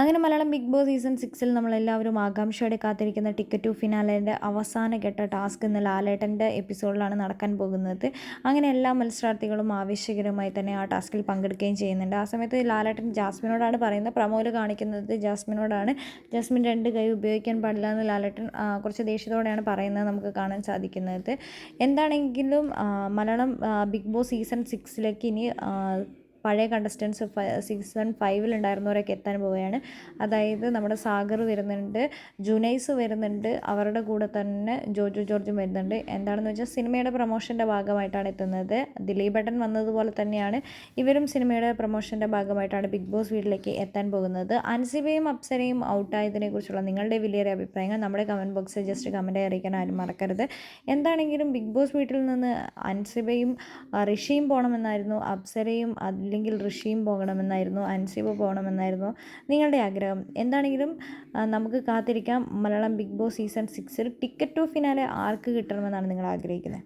അങ്ങനെ Malayalam big boss season സിക്സിൽ നമ്മളെല്ലാവരും ആകാംക്ഷയോടെ കാത്തിരിക്കുന്ന ടിക്കറ്റ് ടു ഫിനാലേന്റെ അവസാന ഘട്ട ടാസ്ക് എന്ന ലാലേട്ടന്റെ എപ്പിസോഡിലാണ് നടക്കാൻ പോകുന്നത്. അങ്ങനെ എല്ലാ മത്സരാർത്ഥികളും ആവേശകരമായി തന്നെ ആ ടാസ്കിൽ പങ്കെടുക്കുകയും ചെയ്യുന്നുണ്ട്. ആ സമയത്ത് ലാലേട്ടൻ ജാസ്മിനോടാണ് പറയുന്നത്. പ്രമോൽ കാണിക്കുന്നത് ജാസ്മിനോടാണ്. ജാസ്മിൻ രണ്ട് കൈ ഉപയോഗിക്കാൻ പാടില്ല എന്ന് ലാലേട്ടൻ കുറച്ച് ദേഷ്യത്തോടെയാണ് പറയുന്നത് നമുക്ക് കാണാൻ സാധിക്കുന്നത്. എന്താണെങ്കിലും മലയാളം ബിഗ് ബോസ് സീസൺ സിക്സിലേക്ക് ഇനി പഴയ കണ്ടസ്റ്റൻസ് സീസൺ ഫൈവിലുണ്ടായിരുന്നവരൊക്കെ എത്താൻ പോവുകയാണ്. അതായത് നമ്മുടെ സാഗർ വരുന്നുണ്ട് ജുനൈസ് വരുന്നുണ്ട് അവരുടെ കൂടെ തന്നെ ജോജു ജോർജും വരുന്നുണ്ട്. എന്താണെന്ന് വെച്ചാൽ സിനിമയുടെ പ്രൊമോഷന്റെ ഭാഗമായിട്ടാണ് എത്തുന്നത്. ദിലീപ് ദിലീപേട്ടൻ വന്നതുപോലെ തന്നെയാണ് ഇവരും സിനിമയുടെ പ്രൊമോഷന്റെ ഭാഗമായിട്ടാണ് ബിഗ് ബോസ് വീട്ടിലേക്ക് എത്താൻ പോകുന്നത്. അൻസിബയും അപ്സരയും ഔട്ടായതിനെ കുറിച്ചുള്ള നിങ്ങളുടെ വലിയൊരു അഭിപ്രായങ്ങൾ നമ്മുടെ കമന്റ് ബോക്സിൽ ജസ്റ്റ് കമന്റ് അറിയിക്കാൻ ആരും മറക്കരുത്. എന്താണെങ്കിലും ബിഗ് ബോസ് വീട്ടിൽ നിന്ന് അൻസിബയും ഋഷിയും പോകണമെന്നായിരുന്നു. അപ്സരയും അതിൽ അല്ലെങ്കിൽ ഋഷിയും പോകണമെന്നായിരുന്നു അൻസിബ പോകണമെന്നായിരുന്നു നിങ്ങളുടെ ആഗ്രഹം. എന്താണെങ്കിലും നമുക്ക് കാത്തിരിക്കാം. മലയാളം ബിഗ് ബോസ് സീസൺ സിക്സിൽ ടിക്കറ്റ് ടു ഫിനാലെ ആർക്ക് കിട്ടണമെന്നാണ് നിങ്ങൾ ആഗ്രഹിക്കുന്നത്?